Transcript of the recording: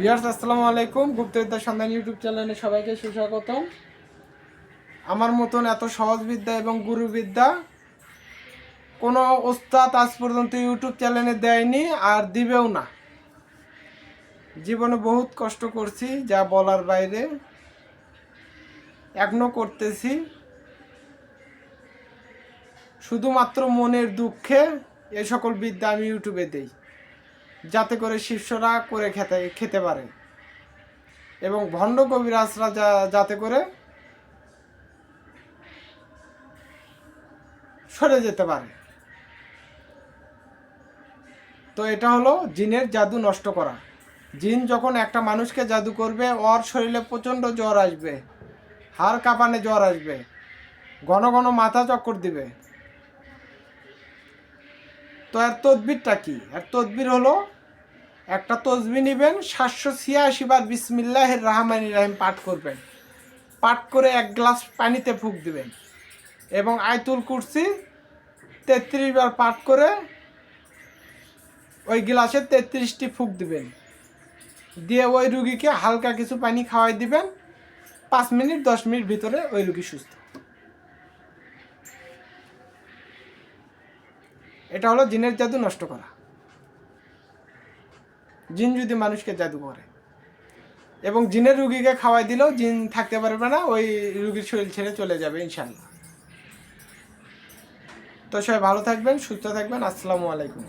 বিহার্স আসসালামু আলাইকুম। গুপ্তবিদ্যা সন্ধান ইউটিউব চ্যানেলে সবাইকে সুস্বাগতম। আমার মতন এত সহজ বিদ্যা এবং গুরুবিদ্যা কোনো ওস্তাদ আজ পর্যন্ত ইউটিউব চ্যানেলে দেয়নি আর দিবেও না। জীবনে বহুত কষ্ট করছি, যা বলার বাইরে। এখনও করতেছি। শুধুমাত্র মনের দুঃখে এ সকল বিদ্যা আমি ইউটিউবে দেই। যাতে করে শিষ্যরা করে খেতে খেতে পারে। এবং ভণ্ড কবিরাজরা যা- যাতে করে সরে যেতে পারে। তো এটা হলো জিনের জাদু নষ্ট করা। জিন যখন একটা মানুষকে জাদু করবে, ওর শরীরে প্রচণ্ড জ্বর আসবে, হাড় কাঁপানে জ্বর আসবে, ঘন ঘন মাথা চক্কর দিবে। তো এর তদবিরটা কি? এর তদবির হলো একটা তসবি নেবেন, সাতশো ছিয়াশি বার বিসমিল্লাহ রাহমান রাহিম পাঠ করবেন। পাঠ করে এক গ্লাস পানিতে ফুক দিবেন। এবং আয়তুল কুরসি তেত্রিশ বার পাঠ করে ওই গ্লাসে তেত্রিশটি ফুক দিবেন। দিয়ে ওই রুগীকে হালকা কিছু পানি খাওয়াই দিবেন। পাঁচ মিনিট, দশ মিনিট ভিতরে ওই রুগী সুস্থ। এটা হলো জিনের জাদু নষ্ট করা। জিন যদি মানুষকে জাদু করে। এবং জিনের রুগীকে খাওয়াই দিলেও জিন থাকতে পারবে না, ওই রুগীর শরীর ছেড়ে চলে যাবে ইনশাল্লাহ তো সবাই ভালো থাকবেন, সুস্থ থাকবেন, আসসালামু আলাইকুম।